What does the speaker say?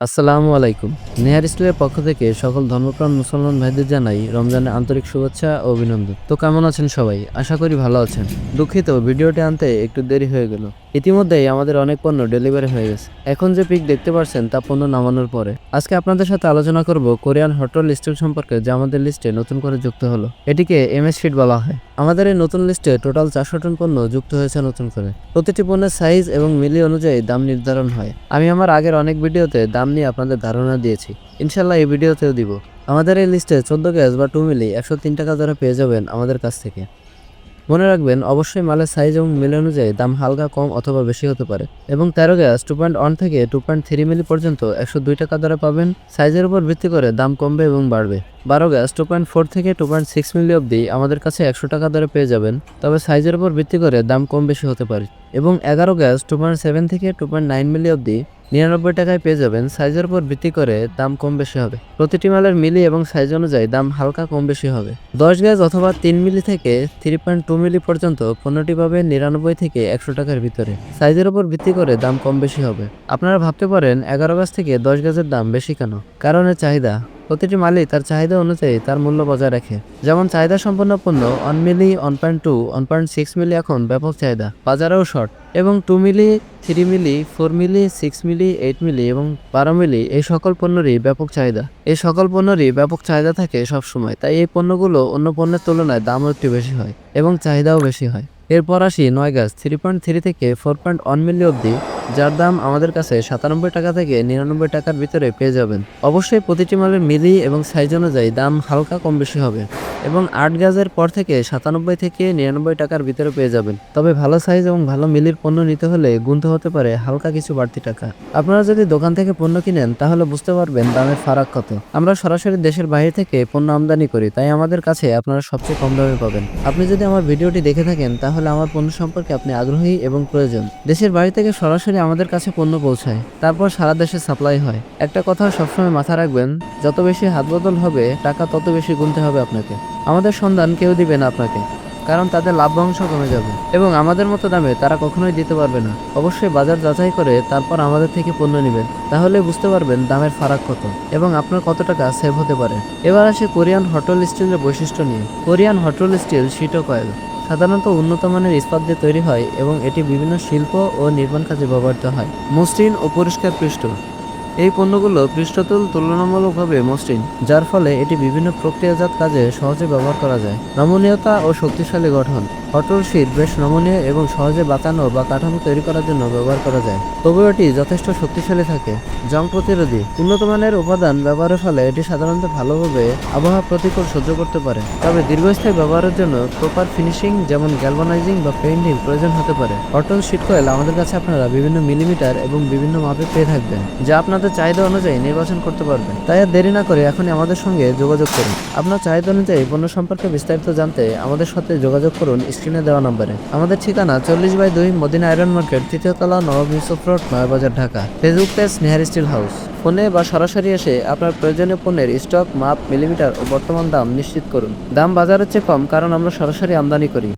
আসসালামু আলাইকুম। নেহার স্কুলের পক্ষ থেকে সকল ধর্মপ্রাণ মুসলমান ভাইদের জানাই রমজানের আন্তরিক শুভেচ্ছা ও অভিনন্দন। তো কেমন আছেন সবাই? আশা করি ভালো আছেন। দুঃখিত, ভিডিওটি আনতে একটু দেরি হয়ে গেল। ইতিমধ্যেই আমাদের অনেক পণ্য ডেলিভারি হয়ে গেছে। এখন যে পিক দেখতে পাচ্ছেন তা পণ্য নামানোর পরে। আজকে আপনাদের সাথে আলোচনা করব কোরিয়ান হোটেল স্টিল সম্পর্কে যা আমাদের লিস্টে নতুন করে যুক্ত হলো। এটিকে এমএস শিট বলা হয়। আমাদের এই নতুন লিস্টে টোটাল চারশো টন পণ্য যুক্ত হয়েছে নতুন করে। প্রতিটি পণ্যের সাইজ এবং মিলি অনুযায়ী দাম নির্ধারণ হয়। আমি আমার আগের অনেক ভিডিওতে দাম নিয়ে আপনাদের ধারণা দিয়েছি। ইনশাল্লাহ এই ভিডিওতেও দিব। আমাদের এই লিস্টে চোদ্দ গ্যাস বা টু মিলি একশো তিন টাকা ধরে পেয়ে যাবেন আমাদের কাছ থেকে। মনে রাখবেন, অবশ্যই মালের সাইজ এবং মিল অনুযায়ী দাম হালকা, কম অথবা বেশি হতে পারে। এবং তেরো গ্যাস টু পয়েন্ট ওয়ান থেকে টু পয়েন্ট থ্রি মিলি পর্যন্ত একশো দুই টাকা দ্বারা পাবেন সাইজের উপর ভিত্তি করে দাম কমবে এবং বাড়বে। বারো গ্যাস টু পয়েন্ট ফোর থেকে টু পয়েন্ট সিক্স মিলি অবধি আমাদের কাছে একশো টাকা দরে পেয়ে যাবেন। তবে সাইজের উপর ভিত্তি করে দাম কম বেশি হতে পারে। এবং এগারো গ্যাস টু পয়েন্ট সেভেন থেকে টু পয়েন্ট নাইন মিলি অবধি নিরানব্বই টাকায় পেয়ে যাবেন। সাইজের উপর ভিত্তি করে দাম কম বেশি হবে। প্রতিটি মালের মিলি এবং সাইজ অনুযায়ী দাম হালকা কম বেশি হবে। দশ গ্যাস অথবা তিন মিলি থেকে থ্রি পয়েন্ট টু মিলি পর্যন্ত পণ্যটি পাবে নিরানব্বই থেকে একশো টাকার ভিতরে। সাইজের উপর ভিত্তি করে দাম কম বেশি হবে। আপনারা ভাবতে পারেন, এগারো গ্যাস থেকে দশ গ্যাসের দাম বেশি কেন? কারণ চাহিদা প্রতিটি মালই তার চাহিদা অনুযায়ী তার মূল্য বজায় রাখে। যেমন চাহিদা সম্পন্ন পণ্য one milli one point two one point six milli এখন ব্যাপক চাহিদা, বাজারেও শর্ট এবং two milli three milli four milli six milli eight milli এবং বারো মিলি এই সকল পণ্যেরই ব্যাপক চাহিদা। এই সকল পণ্যেরই ব্যাপক চাহিদা থাকে সবসময়, তাই এই পণ্যগুলো অন্য পণ্যের তুলনায় দামও একটু বেশি হয় এবং চাহিদাও বেশি হয়। এরপর আসি নয় গাছ থ্রি পয়েন্ট থ্রি থেকে ফোর পয়েন্ট ওয়ান মিলি অবধি যার দাম আমাদের কাছে সাতানব্বই টাকা থেকে নিরানব্বই টাকার ভিতরে পেয়ে যাবেন। অবশ্যই প্রতিটি মালের মিলি এবং সাইজ অনুযায়ী দাম হালকা কম বেশি হবে এবং আট গাজের পর থেকে সাতানব্বই থেকে নিরানব্বই টাকার ভিতরে পেয়ে যাবেন। তবে ভালো সাইজ এবং ভালো মিলির পণ্য নিতে হলে গুনতে হতে পারে হালকা কিছু বাড়তি টাকা। আপনারা যদি দোকান থেকে পণ্য কিনেন, তাহলে বুঝতে পারবেন দামের ফারাক কত। আমরা সরাসরি দেশের বাইরে থেকে পণ্য আমদানি করি, তাই আমাদের কাছে আপনারা সবচেয়ে কম দামে পাবেন। আপনি যদি আমার ভিডিওটি দেখে থাকেন, তাহলে আমার পণ্য সম্পর্কে আপনি আগ্রহী এবং প্রয়োজন। দেশের বাড়ি থেকে সরাসরি আমাদের কাছে পণ্য পৌঁছায়, তারপর সারা দেশে সাপ্লাই হয়। একটা কথা সবসময় মাথা রাখবেন, যত বেশি হাত বদল হবে, টাকা তত বেশি গুনতে হবে আপনাকে। আমাদের সন্ধান কেউ দিবে না আপনাকে, কারণ তাদের লাভ্যাংশ কমে যাবে। এবং আমাদের মতো দামে তারা কখনোই দিতে পারবে না। অবশ্যই বাজার যাচাই করে তারপর আমাদের থেকে পণ্য নেবেন, তাহলে বুঝতে পারবেন দামের ফারাক কত এবং আপনার কত টাকা সেভ হতে পারে। এবার আসে কোরিয়ান হটল স্টিলের বৈশিষ্ট্য নিয়ে। কোরিয়ান হটল স্টিল শিটো কয়েল সাধারণত উন্নত মানের ইস্পাত দিয়ে তৈরি হয় এবং এটি বিভিন্ন শিল্প ও নির্মাণ কাজে ব্যবহৃত হয়। মসৃণ ও পরিষ্কার পৃষ্ঠ। এই পণ্যগুলো পৃষ্ঠতল তুলনামূলকভাবে মসৃণ, যার ফলে এটি বিভিন্ন প্রক্রিয়াজাত কাজে সহজে ব্যবহার করা যায়। নমনীয়তা ও শক্তিশালী গঠন। অটল শীট বেশ নমনীয় এবং সহজে বাঁকানো বা কাঠামো তৈরি করার জন্য ব্যবহার করা যায়। তবে এটি যথেষ্ট শক্তিশালী থাকে। জং প্রতিরোধী। উন্নত মানের উপাদান ব্যবহারের ফলে এটি সাধারণত ভালোভাবে আবহাওয়া প্রতিকূল সহ্য করতে পারে। তবে দীর্ঘস্থায়ী ব্যবহারের জন্য প্রপার ফিনিশিং যেমন গ্যালভানাইজিং বা পেইন্টিং প্রয়োজন হতে পারে। অটল শীট কয়েল আমাদের কাছে আপনারা বিভিন্ন মিলিমিটার এবং বিভিন্ন মাপে পেয়ে থাকবেন, যা আপনাদের চাহিদা অনুযায়ী নির্বাচন করতে পারবেন তাই আর দেরি না করে এখনই আমাদের সঙ্গে যোগাযোগ করুন। আপনার চাহিদা অনুযায়ী পণ্য সম্পর্কে বিস্তারিত জানতে আমাদের সাথে যোগাযোগ করুন স্ক্রিনে দেওয়া নম্বরে। আমাদের ঠিকানা চল্লিশ বাই দুই Madina iron market তৃতীয়তলা Nawab Yusuf road, Nayabazar, Dhaka. Facebook page Nehar steel house. ফোনে বা সরাসরি এসে আপনার প্রয়োজনীয় পণ্যের স্টক মাপ মিলিমিটার ও বর্তমান দাম নিশ্চিত করুন। দাম বাজারের চেয়ে কম, কারণ আমরা সরাসরি আমদানি করি।